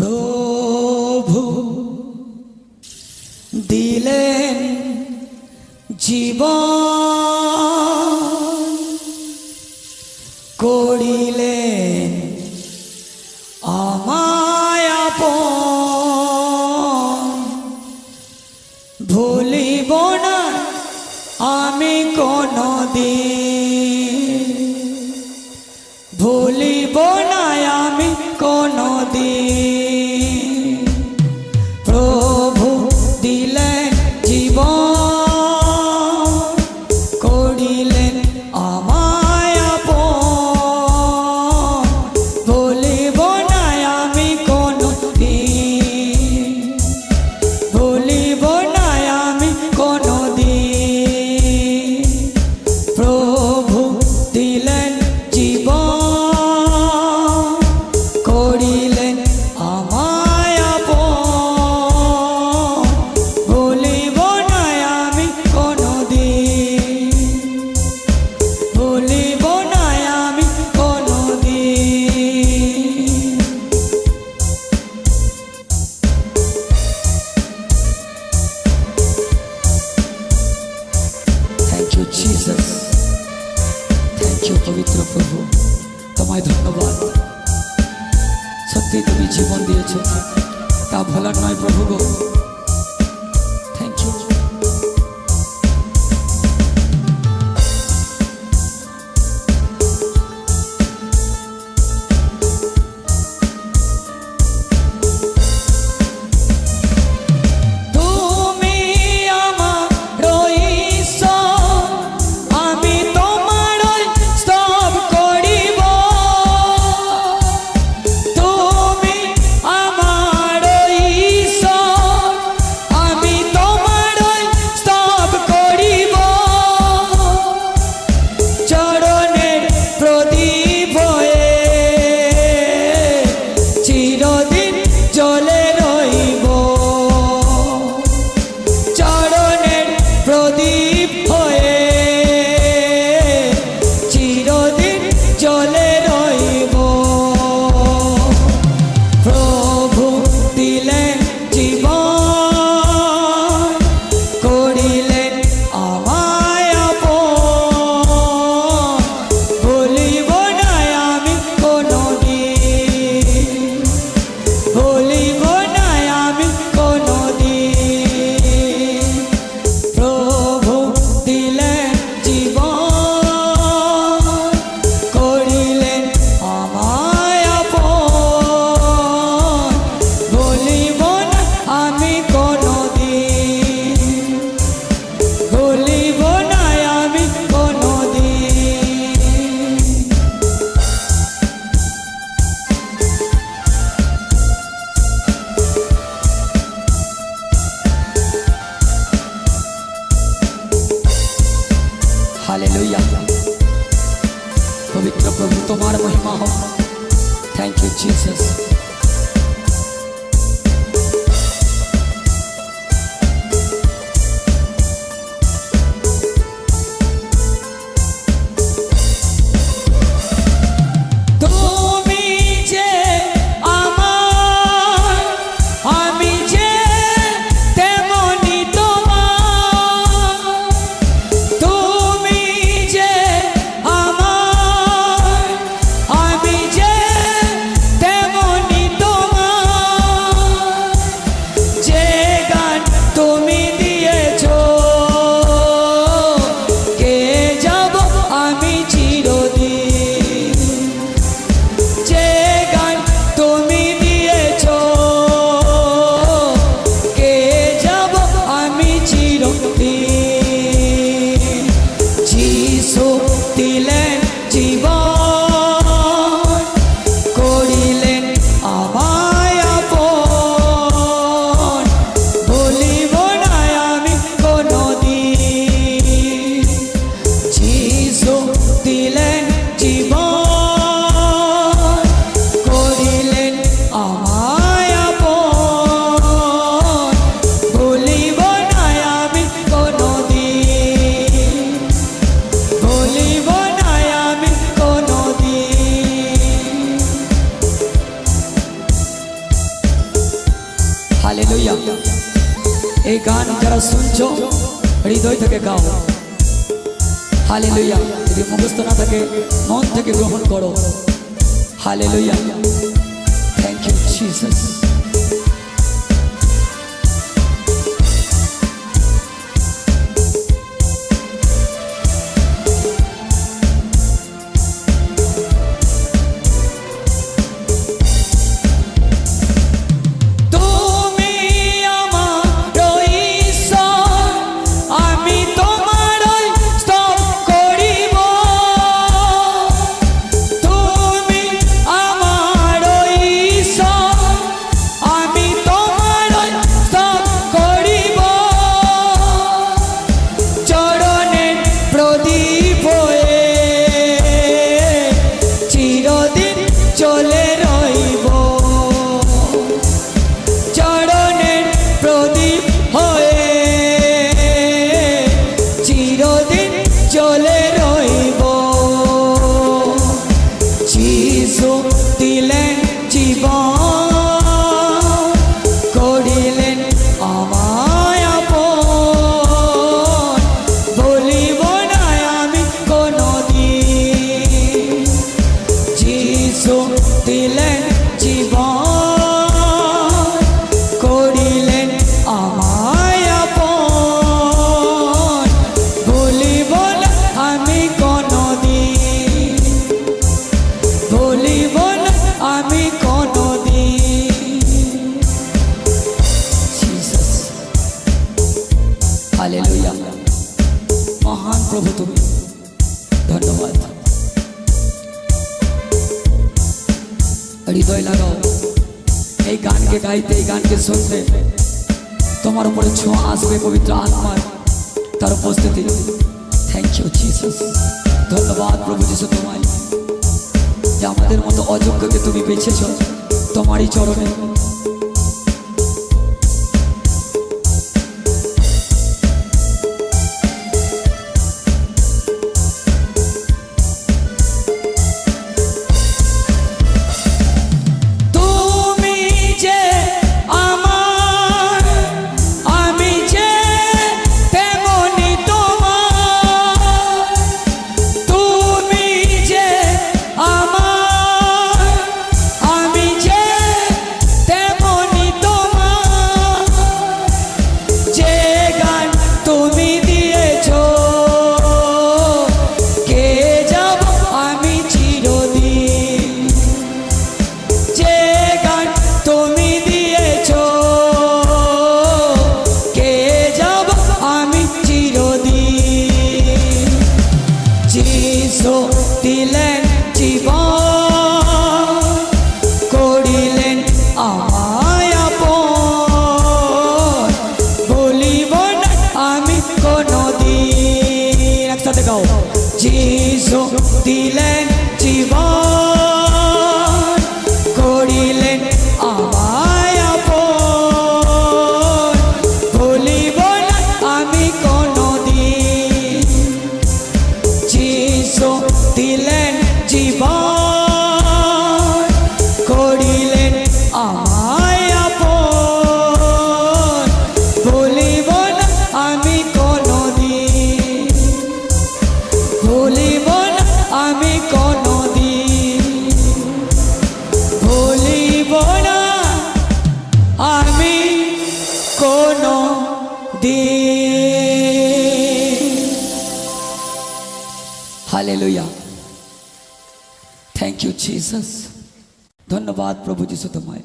প্রভু দিলেন জীবন মুখ্য পবিত্র প্রভু তোমায় ধন্যবাদ। সত্যি তুমি জীবন দিয়েছ। তা ভালো নয় প্রভু গো। Thank you, Jesus. এই গান যারা শুনছো, হৃদয় থেকে গাও। হালে লইয়া যদি মুখস্থ না থাকে, মন থেকে গ্রহণ করো। হালে লইয়া থ্যাংক ইউ জিসাস প্রভু তুমি ধন্যবাদ। হৃদয় লাগাও। এই গানকে গাইতে, এই গানকে শুনতে। তোমার উপরে ছোঁয়া আসবে পবিত্র আত্মার। তার উপস্থিতি। থ্যাংক ইউ জিসাস ধন্যবাদ, প্রভু যিশু তোমায়। যে আমাদের মতো অযোগ্যকে তুমি বেছেছ। তোমারই চরণে। দিলেন জীবন দিন হালেলুয়া থ্যাংক ইউ জিসাস ধন্যবাদ প্রভু যিশু তোমায়